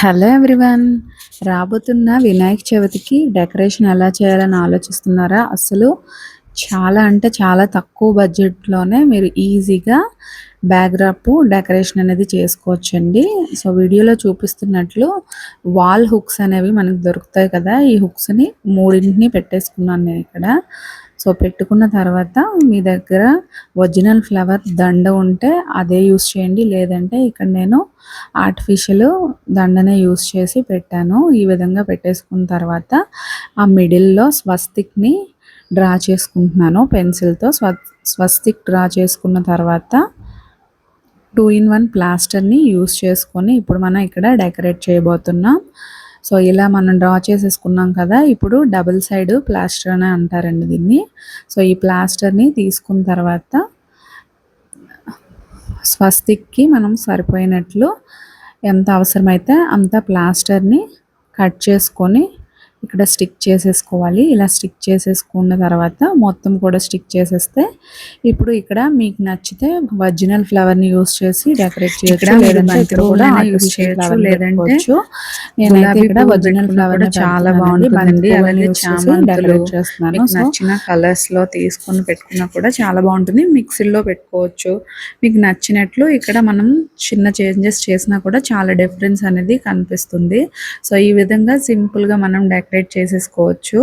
Hello everyone. రాబోతున్న వినాయక చవితికి decoration ఎలా చేయాలని ఆలోచిస్తున్నారా? అసలు చాలా అంటే చాలా తక్కువ బడ్జెట్లోనే మీరు ఈజీగా బ్యాక్డ్రాప్ డెకరేషన్ అనేది చేసుకోవచ్చండి. సో వీడియోలో చూపిస్తున్నట్లు వాల్ హుక్స్ అనేవి మనకు దొరుకుతాయి కదా. ఈ హుక్స్ని మూడింటిని పెట్టేసుకున్నాను నేను ఇక్కడ. సో పెట్టుకున్న తర్వాత మీ దగ్గర ఒరిజినల్ ఫ్లవర్ దండ ఉంటే అదే యూస్ చేయండి. లేదంటే ఇక్కడ నేను ఆర్టిఫిషియల్ దండనే యూస్ చేసి పెట్టాను. ఈ విధంగా పెట్టేసుకున్న తర్వాత ఆ మిడిల్లో స్వస్తిక్ని డ్రా చేసుకుంటున్నాను. పెన్సిల్తో స్వ స్వస్తిక్ డ్రా చేసుకున్న తర్వాత టూ ఇన్ వన్ ప్లాస్టర్ని యూస్ చేసుకొని ఇప్పుడు మనం ఇక్కడ డెకరేట్ చేయబోతున్నాం. సో ఇలా మనం డ్రా చేసేసుకున్నాం కదా ఇప్పుడు డబుల్ సైడ్ ప్లాస్టర్ అని అంటారండి దీన్ని. సో ఈ ప్లాస్టర్ని తీసుకున్న తర్వాత స్వస్తిక్కి మనం సరిపోయినట్లు ఎంత అవసరమైతే అంత ప్లాస్టర్ని కట్ చేసుకొని ఇక్కడ స్టిక్ చేసేసుకోవాలి. ఇలా స్టిక్ చేసేసుకున్న తర్వాత మొత్తం కూడా స్టిక్ చేసేస్తే ఇప్పుడు ఇక్కడ మీకు నచ్చితే ఒరిజినల్ ఫ్లవర్ని యూస్ చేసి డెకరేట్ చేయొచ్చు లేదంటే కూడా యూస్ చేయొచ్చు లేదంటే నేనైతే ఇక్కడ ఒరిజినల్ ఫ్లవర్ చాలా బాగుంటుంది. అలాగే డెకరేట్ చేస్తున్నాను. నచ్చిన కలర్స్లో తీసుకొని పెట్టుకున్నా కూడా చాలా బాగుంటుంది. మిక్సీలో పెట్టుకోవచ్చు. మీకు నచ్చినట్లు ఇక్కడ మనం చిన్న చేంజెస్ చేసినా కూడా చాలా డిఫరెన్స్ అనేది కనిపిస్తుంది. సో ఈ విధంగా సింపుల్గా మనం డెకరేట్ చేసేసుకోవచ్చు.